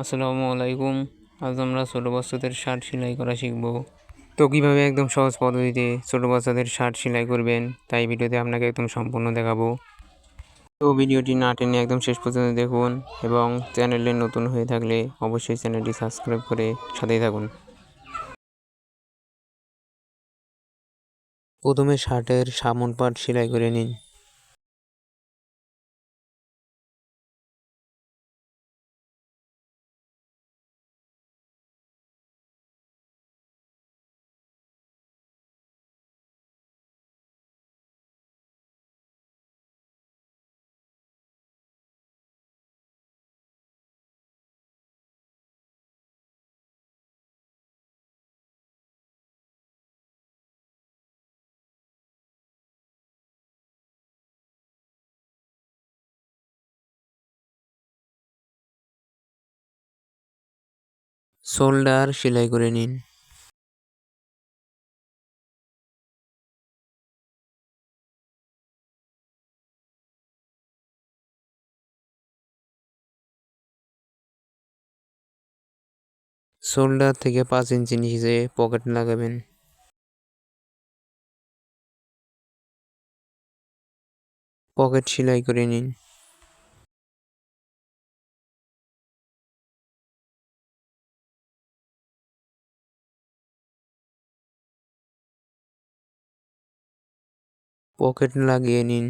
আসসালামু আলাইকুম। আজ আমরা ছোটো বাচ্চাদের শার্ট সেলাই করা শিখব। তো কীভাবে একদম সহজ পদ্ধতিতে ছোটো বাচ্চাদের শার্ট সেলাই করবেন, তাই ভিডিওতে আপনাকে একদম সম্পূর্ণ দেখাবো। তো ভিডিওটি না টেনে একদম শেষ পর্যন্ত দেখুন এবং চ্যানেলে নতুন হয়ে থাকলে অবশ্যই চ্যানেলটি সাবস্ক্রাইব করে সাথেই থাকুন। প্রথমে শার্টের সামন পাট সেলাই করে নিন। শোল্ডার সেলাই করে নিন। শোল্ডার থেকে পাঁচ ইঞ্চি নিচে পকেট লাগাবেন। পকেট সেলাই করে নিন। পকেট লাগিয়ে নিন।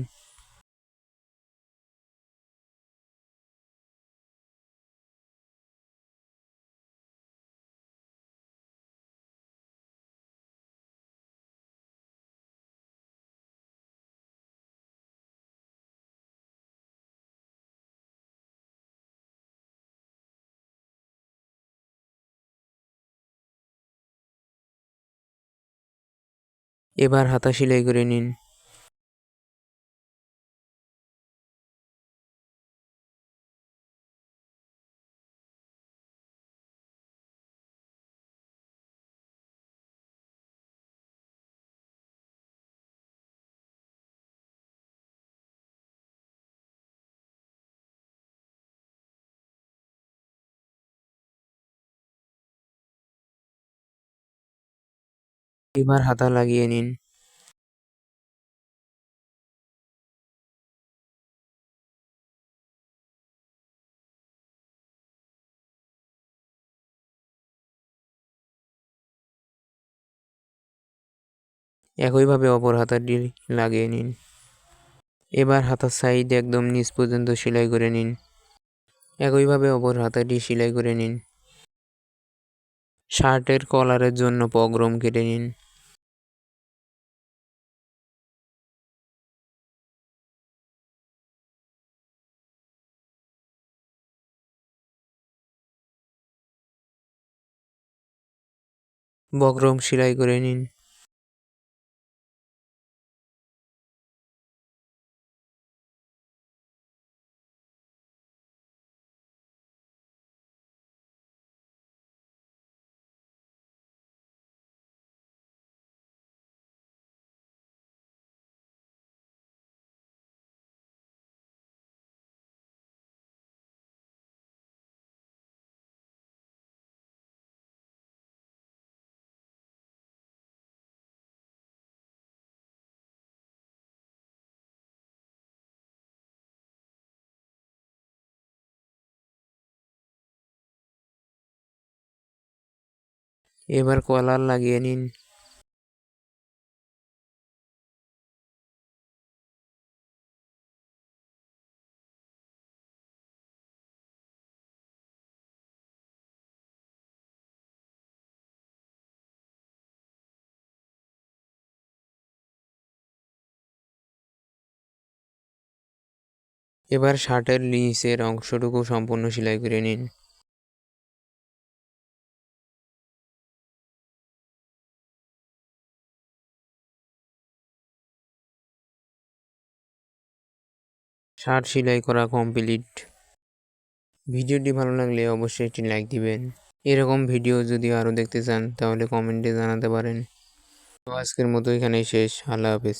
এবার হাতা সেলাই করে নিন। এবার হাতা লাগিয়ে নিন। একইভাবে অপর হাতাটি লাগিয়ে নিন। এবার হাতার সাইড একদম নিচ পর্যন্ত সেলাই করে নিন। একইভাবে অপর হাতাটি সেলাই করে নিন। শার্টের কলারের জন্য পগরম কেটে নিন। বগ্রম সেলাই করে নিন। এবার কলার লাগিয়ে নিন। এবার শার্টের নিচের অংশটুকু সম্পূর্ণ সেলাই করে নিন। শার্ট সেলাই করা কমপ্লিট ভিডিওটি ভালো লাগলে অবশ্যই একটি লাইক দিবেন। এরকম ভিডিও যদি আরও দেখতে চান, তাহলে কমেন্টে জানাতে পারেন। আজকের মতো এখানেই শেষ। আল্লাহ হাফিজ।